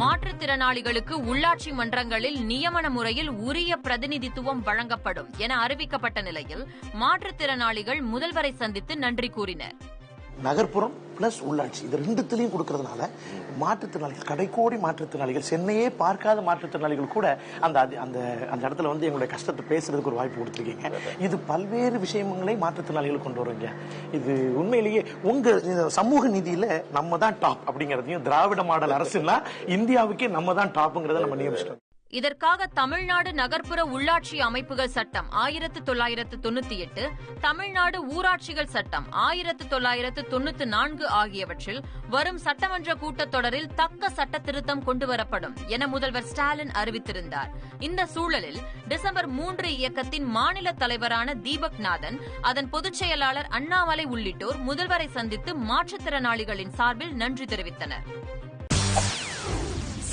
மாற்றுத்திறனாளிகளுக்கு உள்ளாட்சி மன்றங்களில் நியமன முறையில் உரிய பிரதிநிதித்துவம் வழங்கப்படும் என அறிவிக்கப்பட்ட நிலையில் மாற்றுத்திறனாளிகள் முதல்வரை சந்தித்து நன்றி கூறினர். நகர்ப்புறம் பிளஸ் உள்ளாட்சி. இது ரெண்டுத்திலையும் கொடுக்கறதுனால மாற்றுத்திறனாளிகள் கடைக்கோடி மாற்றுத்திறனாளிகள் சென்னையே பார்க்காத மாற்றுத்திறனாளிகள் கூட அந்த அந்த அந்த இடத்துல வந்து எங்களுடைய கஷ்டத்தை பேசுறதுக்கு ஒரு வாய்ப்பு கொடுத்துருக்கீங்க. இது பல்வேறு விஷயங்களை மாற்றுத்திறனாளிகள் கொண்டு வருங்க இது உண்மையிலேயே உங்க சமூக நிதியில நம்ம தான் டாப் அப்படிங்கிறதையும் திராவிட மாடல் அரசுனா இந்தியாவுக்கே நம்ம தான் டாப்ங்கிறத நம்ம நியமிச்சிட்டோம். இதற்காக தமிழ்நாடு நகர்ப்புற உள்ளாட்சி அமைப்புகள் சட்டம் ஆயிரத்து தொள்ளாயிரத்து தொண்ணூத்தி எட்டு தமிழ்நாடு ஊராட்சிகள் சட்டம் ஆயிரத்து தொள்ளாயிரத்து தொண்ணூத்தி நான்கு ஆகியவற்றில் வரும் சட்டமன்ற கூட்டத்தொடரில் தக்க சட்ட திருத்தம் கொண்டுவரப்படும் என முதல்வர் ஸ்டாலின் அறிவித்திருந்தார். இந்த சூழலில் டிசம்பர் மூன்று இயக்கத்தின் மாநில தலைவரான தீபக் நாதன் அதன் பொதுச் செயலாளர் அண்ணாமலை உள்ளிட்டோர் முதல்வரை சந்தித்து மாற்றுத்திறனாளிகளின் சார்பில் நன்றி தெரிவித்தனர்.